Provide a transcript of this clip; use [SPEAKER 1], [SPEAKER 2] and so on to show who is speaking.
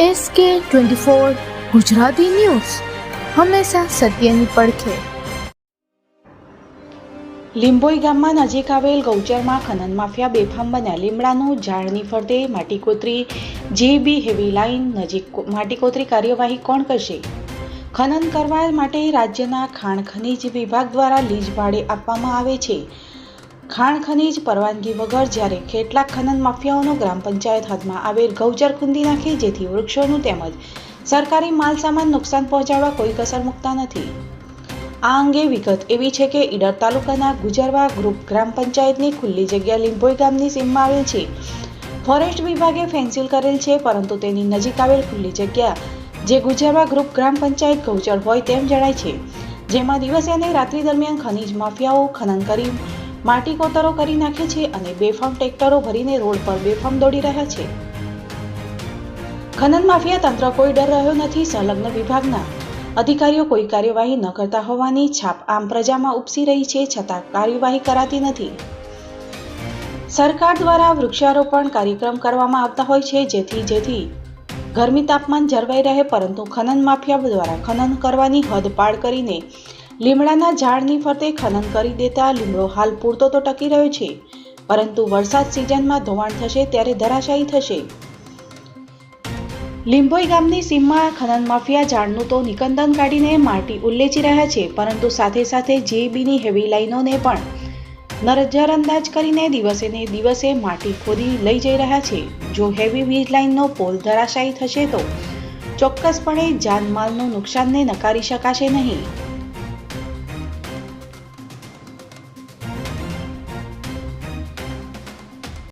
[SPEAKER 1] S કે twenty four Gujarati news. હંમેશા સત્યની પડખે.
[SPEAKER 2] લીંબોઈ ગામમાં નજીક આવેલ ગૌચરમાં ખનન માફિયા બેફામ બન્યા. લીમડાનું ઝાડની ફરતે માટી કોતરી જેબી હેવી લાઇન નજીક માટીકોતરી માટી કોતરી કાર્યવાહી કોણ કરશે? ખનન કરવા માટે રાજ્યના ખાણ ખનીજ વિભાગ દ્વારા લીજ ભાડે આપવામાં આવે છે. ખાણ ખનીજ પરવાનગી વગર જ્યારે કેટલાક ખનન માફિયાઓનો ગ્રામ પંચાયત હાથમાં આવેલ ગૌચર ખૂંદી નાખે જેથી વૃક્ષોનું તેમજ સરકારી માલસામાન નુકસાન પહોંચાડવા કોઈ કસર મૂકતા નથી. આ અંગે વિગત એવી છે કે ઈડર તાલુકાના ગુજરવા ગ્રુપ ગ્રામ પંચાયતની ખુલ્લી જગ્યા લીંબોઈ ગામની સીમમાં આવેલ છે. ફોરેસ્ટ વિભાગે ફેન્સિલ કરેલ છે, પરંતુ તેની નજીક આવેલ ખુલ્લી જગ્યા જે ગુજરવા ગ્રુપ ગ્રામ પંચાયત ગૌચર હોય તેમ જણાય છે. જેમાં દિવસે અને રાત્રિ દરમિયાન ખનીજ માફિયાઓ ખનન કરી માટી કોતરો કરી નાખે છે અને બેફામ ટ્રેક્ટરો ભરીને રોડ પર બેફામ દોડી રહ્યા છે. ખનન માફિયા તંત્ર કોઈ ડર રહ્યો નથી, સંલગ્ન વિભાગના અધિકારીઓ કોઈ કાર્યવાહી ન કરતા હોવાની છાપ આમ પ્રજામાં ઉપસી રહી છે છતાં કાર્યવાહી કરાતી નથી. સરકાર દ્વારા વૃક્ષારોપણ કાર્યક્રમ કરવામાં આવતા હોય છે, જેથી જેથી ગરમી તાપમાન જળવાઈ રહે, પરંતુ ખનન માફિયા દ્વારા ખનન કરવાની હદ પાર કરીને લીમડાના ઝાડની ફરતે ખનન કરી દેતા લીમડો હાલ પૂરતો તો ટકી રહ્યો છે, પરંતુ વરસાદ સિઝનમાં ધોવાણ થશે ત્યારે ધરાશાયી થશે. લીંબોઈ ગામની સીમમાં ખનન માફિયા ઝાડનું તો નિકંદન કાઢીને માટી ઉલ્લેચી રહ્યા છે, પરંતુ સાથે સાથે જેબીની હેવી લાઈનોને પણ નજરઅંદાજ કરીને દિવસે ને દિવસે માટી ખોદી લઈ જઈ રહ્યા છે. જો હેવી વીજ લાઇનનો પોલ ધરાશાયી થશે તો ચોક્કસપણે જાનમાલનું નુકસાનને નકારી શકાશે નહીં.